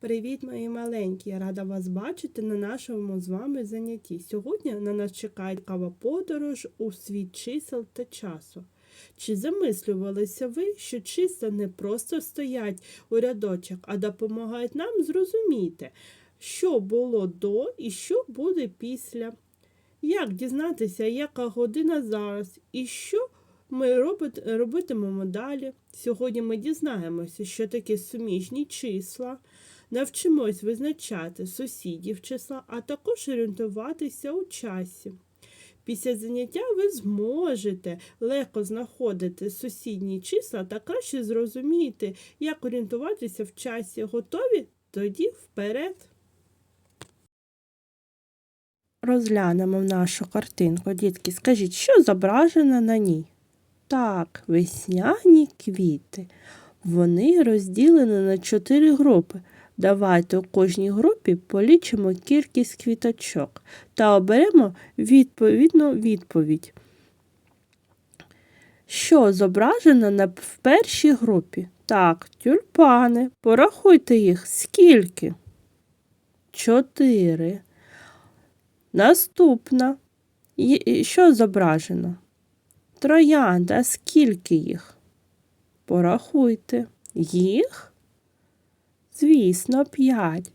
Привіт, мої маленькі! Я рада вас бачити на нашому з вами занятті. Сьогодні на нас чекає кава подорож у світ чисел та часу. Чи замислювалися ви, що числа не просто стоять у рядочок, а допомагають нам зрозуміти, що було до і що буде після? Як дізнатися, яка година зараз і що ми робит- робитимемо далі? Сьогодні ми дізнаємося, що таке суміжні числа. Навчимось визначати сусідів числа, а також орієнтуватися у часі. Після заняття ви зможете легко знаходити сусідні числа та краще зрозумієте, як орієнтуватися в часі. Готові? Тоді вперед. Розглянемо нашу картинку. Дітки, скажіть, що зображено на ній? Так, весняні квіти. Вони розділені на чотири групи. Давайте у кожній групі полічимо кількість квіточок та оберемо відповідну відповідь. Що зображено в першій групі? Так, тюльпани. Порахуйте їх. Скільки? Чотири. Наступна. Що зображено? Троянда. Скільки їх? Порахуйте. Їх? Звісно, п'ять.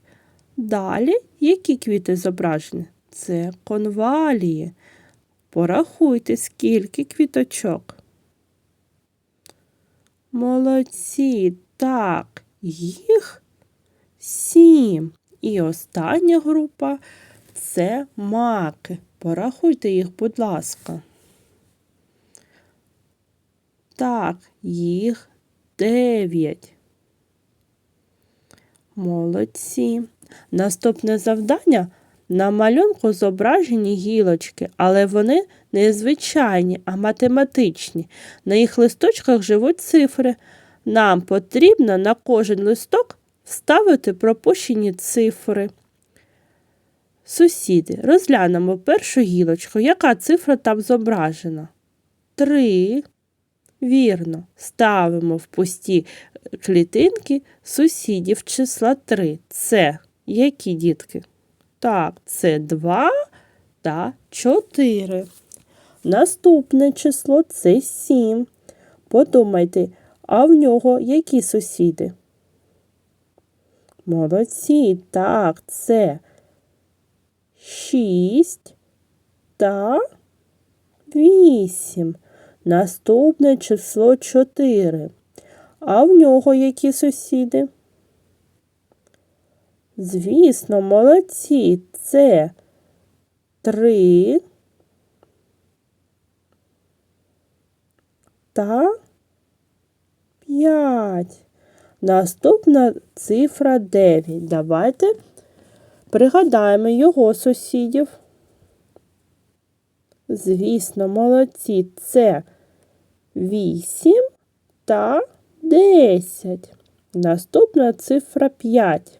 Далі які квіти зображені? Це конвалії. Порахуйте, скільки квіточок. Молодці. Так, їх сім. І остання група це маки. Порахуйте їх, будь ласка. Так, їх дев'ять. Молодці. Наступне завдання на малюнку зображені гілочки, але вони не звичайні, а математичні. На їх листочках живуть цифри. Нам потрібно на кожен листок вставити пропущені цифри. Сусіди, розглянемо першу гілочку. Яка цифра там зображена? Три. Вірно, ставимо в пусті клітинки сусідів числа 3. Це які дітки? Так, це 2 та 4. Наступне число це 7. Подумайте, а в нього які сусіди? Молодці, так, це 6 та 8. Наступне число 4. А в нього які сусіди? Звісно, молодці. Це 3 та 5. Наступна цифра 9. Давайте пригадаємо його сусідів. Звісно, молодці. Це 8 та 10. Наступна цифра 5.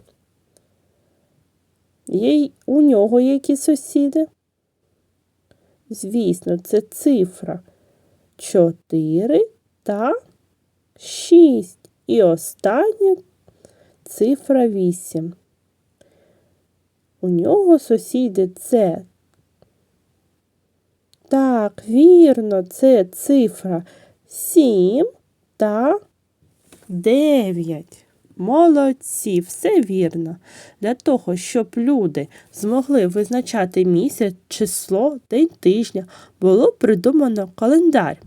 Є у нього які сусіди? Звісно, це цифра 4 та 6. І остання цифра 8. У нього сусіди це. Так, вірно, це цифра 7 та 9. Молодці, все вірно. Для того, щоб люди змогли визначати місяць, число, день тижня, було придумано календар.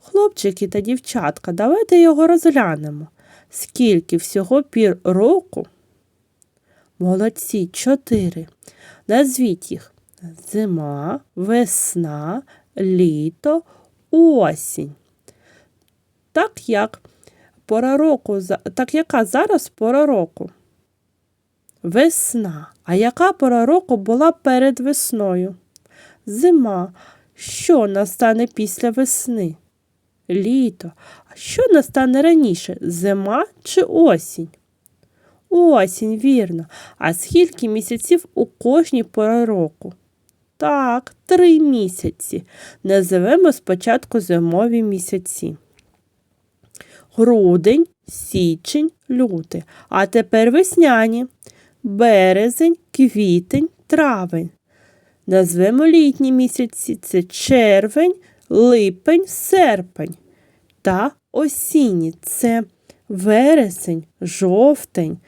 Хлопчики та дівчатка, давайте його розглянемо. Скільки всього пір року? Молодці, чотири. Назвіть їх зима, весна, літо, осінь. Так як пора року, так яка зараз пора року? Весна. А яка пора року була перед весною? Зима. Що настане після весни? Літо. А що настане раніше? Зима чи осінь? Осінь, вірно. А скільки місяців у кожній пора року? Так, три місяці. Називемо спочатку зимові місяці. Грудень, січень, лютий. А тепер весняні. Березень, квітень, травень. Назвемо літні місяці це червень, липень, серпень. Та осінні це вересень, жовтень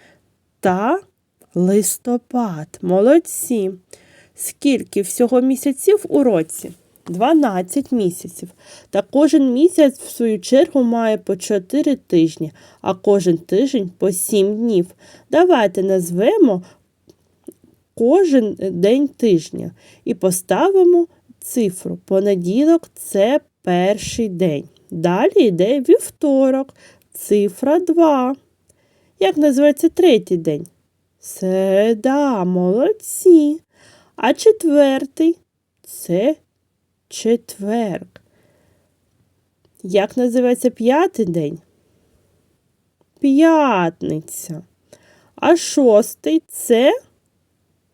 та листопад. Молодці. Скільки всього місяців у році? 12 місяців. Та кожен місяць, в свою чергу, має по 4 тижні, а кожен тиждень по 7 днів. Давайте назвемо кожен день тижня і поставимо цифру. Понеділок це перший день. Далі йде вівторок, цифра 2. Як називається третій день? Середа, молодці. А четвертий це четверг. Як називається п'ятий день? П'ятниця. А шостий це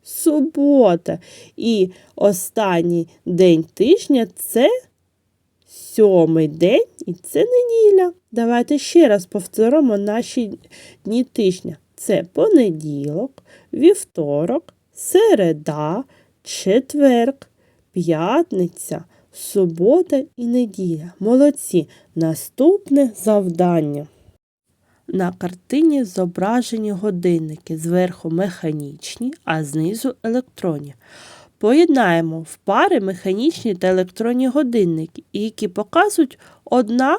субота. І останній день тижня це сьомий день і це неділя. Давайте ще раз повторимо наші дні тижня. Це понеділок, вівторок, середа, четверг, п'ятниця, субота і неділя. Молодці. Наступне завдання. На картині зображені годинники, зверху механічні, а знизу електронні. Поєднаємо в пари механічні та електронні годинники, які показують одна,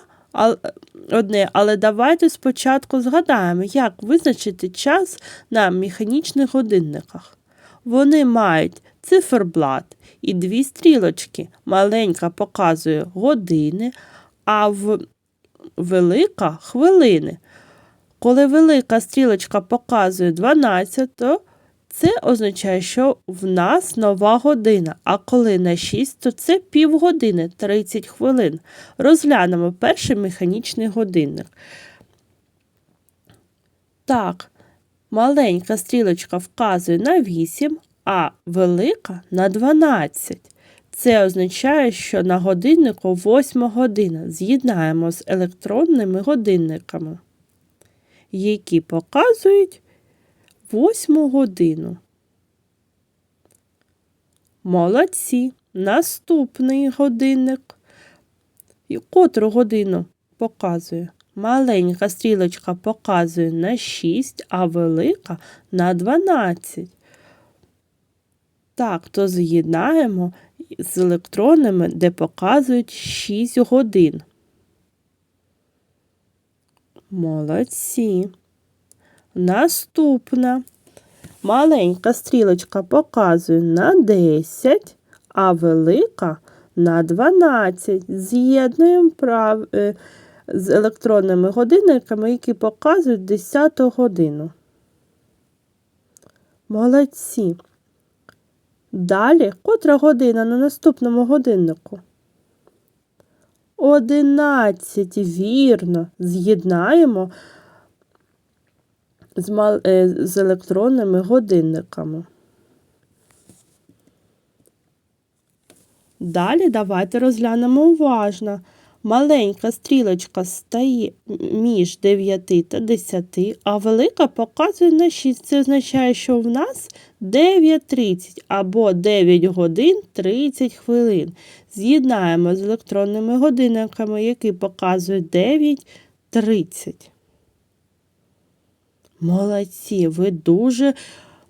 одне, але давайте спочатку згадаємо, як визначити час на механічних годинниках. Вони мають циферблат і дві стрілочки. Маленька показує години, а в велика хвилини. Коли велика стрілочка показує 12, то це означає, що в нас нова година, а коли на 6, то це півгодини 30 хвилин. Розглянемо перший механічний годинник. Так, маленька стрілочка вказує на 8, а велика на 12. Це означає, що на годиннику 8 година. З'єднаємо з електронними годинниками, які показують восьму годину. Молодці. Наступний годинник. Котру годину показує? Маленька стрілочка показує на 6, а велика на 12. Так, то з'єднаємо з електронами, де показують 6 годин. Молодці. Наступна. Маленька стрілочка показує на 10, а велика на 12. З'єднуємо прав... з електронними годинниками, які показують 10 годину. Молодці. Далі, котра година на наступному годиннику? 11. Вірно. З'єднаємо з, мал- е, з електронними годинниками. Далі давайте розглянемо уважно. Маленька стрілочка стає між 9 та 10, а велика показує на 6. Це означає, що в нас 9.30 або 9 годин 30 хвилин. З'єднаємо з електронними годинниками, які показують 9.30. Молодці, ви дуже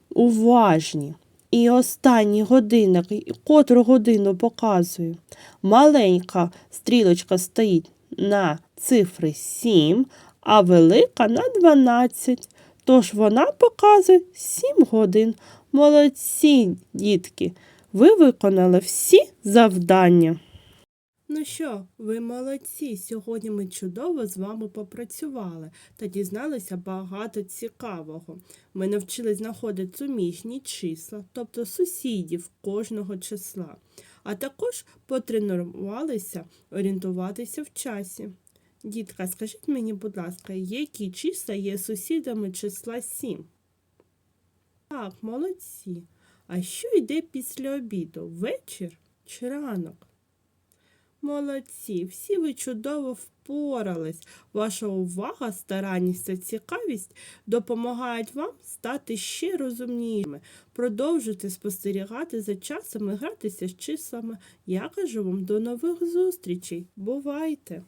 уважні. І останній годинник, котру годину показую. Маленька стрілочка стоїть на цифри 7, а велика на 12. Тож вона показує 7 годин. Молодці, дітки, ви виконали всі завдання. Ну що, ви молодці. Сьогодні ми чудово з вами попрацювали та дізналися багато цікавого. Ми навчились знаходити суміжні числа, тобто сусідів кожного числа, а також потренувалися орієнтуватися в часі. Дітка, скажіть мені, будь ласка, які числа є сусідами числа 7? Так, молодці. А що йде після обіду? Вечір чи ранок? Молодці, всі ви чудово впорались. Ваша увага, старанність та цікавість допомагають вам стати ще розумнішими. Продовжуйте спостерігати за часом і гратися з числами. Я кажу вам до нових зустрічей. Бувайте!